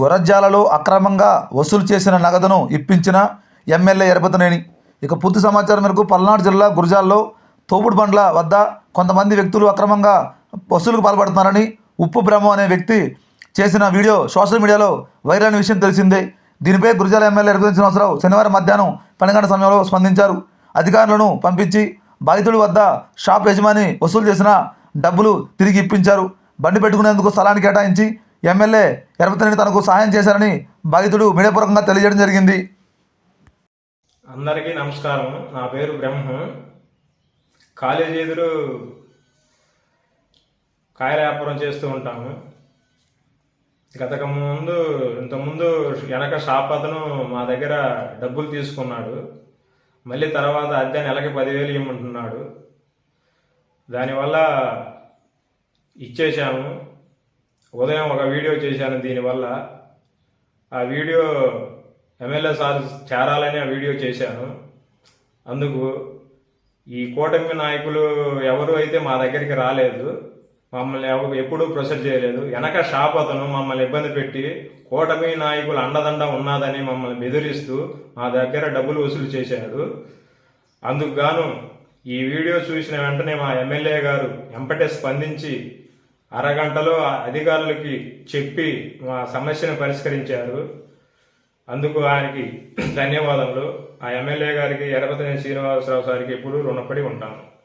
గొరజాలలో అక్రమంగా వసూలు చేసిన నగదును ఇప్పించిన ఎమ్మెల్యే ఎరపతనేని. ఇక పూర్తి సమాచారం మేరకు పల్నాడు జిల్లా గురజాల్లో తోపుడు బండ్ల వద్ద కొంతమంది వ్యక్తులు అక్రమంగా వసూలుకు పాల్పడుతున్నారని ఉప్పు బ్రహ్మ అనే వ్యక్తి చేసిన వీడియో సోషల్ మీడియాలో వైరల్ అయిన విషయం తెలిసిందే. దీనిపై గురజాల ఎమ్మెల్యే ఎరపతి శ్రీనివాసరావు శనివారం మధ్యాహ్నం పన్నెండు గంటల సమయంలో స్పందించారు. అధికారులను పంపించి బాధితుడి వద్ద షాప్ యజమాని వసూలు చేసిన డబ్బులు తిరిగి ఇప్పించారు. బండి పెట్టుకునేందుకు స్థలాన్ని కేటాయించి ఎమ్మెల్యే ఎరపతిని తనకు సహాయం చేశారని బాధితుడు మీడియాపూర్వకంగా తెలియజేయడం జరిగింది. అందరికీ నమస్కారం. నా పేరు బ్రహ్మ. కాలేజీ ఎదురు కాయల వ్యాపారం చేస్తూ ఉంటాము. గతక ముందు ఇంతకుముందు వెనక షాప్ అతను మా దగ్గర డబ్బులు తీసుకున్నాడు. మళ్ళీ తర్వాత అద్దె నెలకి పదివేలు ఇవ్వమంటున్నాడు దానివల్ల ఇచ్చేసాము ఉదయం ఒక వీడియో చేశాను దీనివల్ల ఆ వీడియో ఎమ్మెల్యే సార్ చేరాలని ఆ వీడియో చేశాను. అందుకు ఈ కూటమి నాయకులు ఎవరు అయితే మా దగ్గరికి రాలేదు మమ్మల్ని ఎవరు ఎప్పుడూ ప్రొసెస్ చేయలేదు వెనక షాప్ అతను మమ్మల్ని ఇబ్బంది పెట్టి కూటమి నాయకులు అండదండ ఉన్నదని మమ్మల్ని బెదిరిస్తూ మా దగ్గర డబ్బులు వసూలు చేశాడు. అందుకు గాను ఈ వీడియో చూసిన వెంటనే మా ఎమ్మెల్యే గారు ఎంపటే స్పందించి అరగంటలో ఆ అధికారులకి చెప్పి మా సమస్యను పరిష్కరించారు. అందుకు ఆయనకి ధన్యవాదములు. ఆ ఎమ్మెల్యే గారికి ఎరపతిని శ్రీనివాసరావు సారికి ఎప్పుడూ రుణపడి ఉంటాను